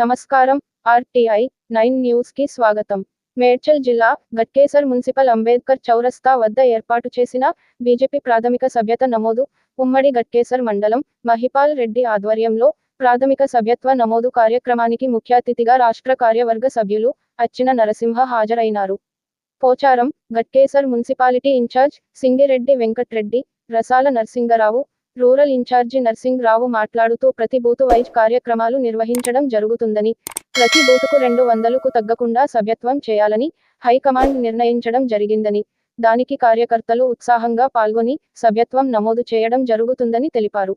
నమస్కారం RTI nine న్యూస్కి స్వాగతం. మేడ్చల్ జిల్లా గట్కేసర్ మున్సిపల్ అంబేద్కర్ చౌరస్తా వద్ద ఏర్పాటు చేసిన బీజేపీ ప్రాథమిక సభ్యత నమోదు ఉమ్మడి గట్కేసర్ మండలం మహిపాల్ రెడ్డి ఆధ్వర్యంలో ప్రాథమిక సభ్యత్వ నమోదు కార్యక్రమానికి ముఖ్య అతిథిగా రాష్ట్ర కార్యవర్గ సభ్యులు అచ్చిన Narasimha హాజరైనారు. Pocharam Ghatkesar municipality in charge Singireddy Venkatreddy Rasala Narasingarao rural in charge Narsing Rao మాట్లాడుతూ ప్రతి బూతు వైజ్ కార్యక్రమాలు నిర్వహించడం జరుగుతుందని ప్రతి బూతుకు రెండు వందలకు తగ్గకుండా సభ్యత్వం చేయాలని హైకమాండ్ నిర్ణయించడం జరిగిందని దానికి కార్యకర్తలు ఉత్సాహంగా పాల్గొని సభ్యత్వం నమోదు చేయడం జరుగుతుందని తెలిపారు.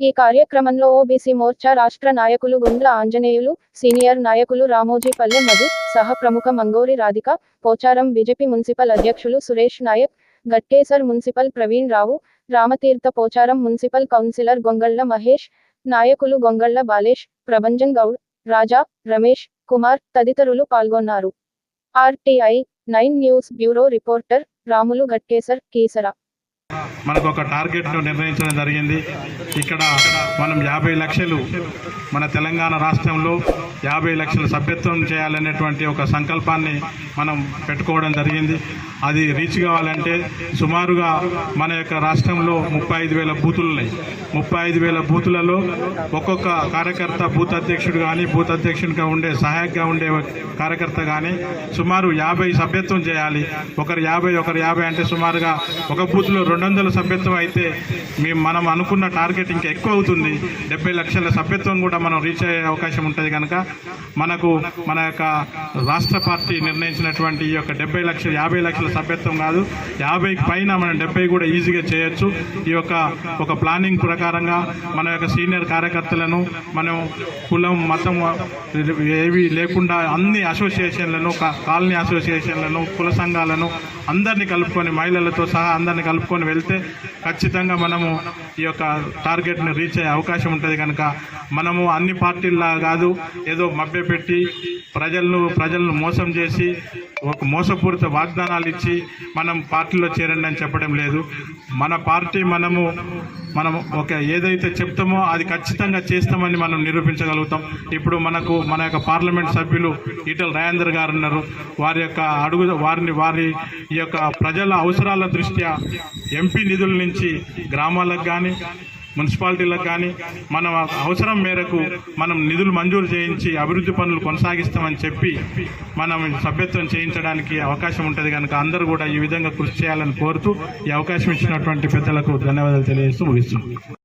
ఈ కార్యక్రమంలో ఓబీసీ మోర్చా రాష్ట్ర నాయకులు గుండ్ల ఆంజనేయులు సీనియర్ నాయకులు రామోజీ పల్లె మధు సహ ప్రముఖ మంగోరి రాధిక పోచారం బీజేపీ మున్సిపల్ అధ్యక్షులు Suresh Naik Ghatkesar municipal Praveen Rao Ramatheertha Pocharam municipal councillor Gongalla Mahesh నాయకులు గొంగళ్ళ బాలేష్ ప్రభంజన్ గౌడ్ రాజా రమేష్ కుమార్ తదితరులు పాల్గొన్నారు. RTI nine news bureau reporter Ramulu Ghatkesar Keesara. మనకు ఒక టార్గెట్ను నిర్ణయించడం జరిగింది. ఇక్కడ మనం యాభై లక్షలు మన తెలంగాణ రాష్ట్రంలో యాభై లక్షల సభ్యత్వం చేయాలనేటువంటి ఒక సంకల్పాన్ని మనం పెట్టుకోవడం జరిగింది. అది రీచ్ కావాలంటే సుమారుగా మన యొక్క రాష్ట్రంలో ముప్పై ఐదు వేల బూతులు ఉన్నాయి. ముప్పై ఐదు వేల బూతులలో ఒక్కొక్క కార్యకర్త బూత్ అధ్యక్షుడు కానీ బూత్ అధ్యక్షునిగా ఉండే సహాయకగా ఉండే కార్యకర్త కానీ సుమారు యాభై సభ్యత్వం చేయాలి. ఒకరు యాభై ఒకరు యాభై అంటే సుమారుగా ఒక బూత్లో రెండు వందల సభ్యత్వం అయితే మేము మనం అనుకున్న టార్గెట్ ఇంకా ఎక్కువ అవుతుంది. డెబ్బై లక్షల సభ్యత్వం కూడా మనం రీచ్ అయ్యే అవకాశం ఉంటుంది కనుక మనకు మన యొక్క రాష్ట్ర పార్టీ నిర్ణయించినటువంటి ఈ యొక్క డెబ్బై లక్షల యాభై లక్షల సభ్యత్వం కాదు యాభైకి పైన మనం డెబ్బై కూడా ఈజీగా చేయొచ్చు. ఈ యొక్క ఒక ప్లానింగ్ ప్రకారంగా మన యొక్క సీనియర్ కార్యకర్తలను మనం కులం మతం ఏవి లేకుండా అన్ని అసోసియేషన్లను కాలనీ అసోసియేషన్లను కుల సంఘాలను అందరినీ కలుపుకొని మహిళలతో సహా అందరినీ కలుపుకొని వెళ్తే ఖచ్చితంగా మనము ఈ యొక్క టార్గెట్ని రీచ్ అయ్యే అవకాశం ఉంటుంది కనుక మనము అన్ని పార్టీల్లా కాదు ఏదో మభ్యపెట్టి ప్రజలను ప్రజలను మోసం చేసి ఒక మోసపూరిత వాగ్దానాలు ఇచ్చి మనం పార్టీలో చేరండి అని చెప్పడం లేదు. మన పార్టీ మనము మనం ఒక ఏదైతే చెప్తామో అది ఖచ్చితంగా చేస్తామని మనం నిరూపించగలుగుతాం. ఇప్పుడు మనకు మన యొక్క పార్లమెంట్ సభ్యులు ఈటల రాజేందర్ గారు ఉన్నారు. వారి యొక్క అడుగు వారిని వారి ఈ యొక్క ప్రజల అవసరాల దృష్ట్యా ఎంపీ నిధుల నుంచి గ్రామాలకు కానీ మున్సిపాలిటీలకు కానీ మన అవసరం మేరకు మనం నిధులు మంజూరు చేయించి అభివృద్ధి పనులు కొనసాగిస్తామని చెప్పి మనం సభ్యత్వం చేయించడానికి అవకాశం ఉంటుంది కనుక అందరూ కూడా ఈ విధంగా కృషి చేయాలని కోరుతూ ఈ అవకాశం ఇచ్చినటువంటి పెద్దలకు ధన్యవాదాలు తెలియజేస్తూ ముగిస్తున్నాం.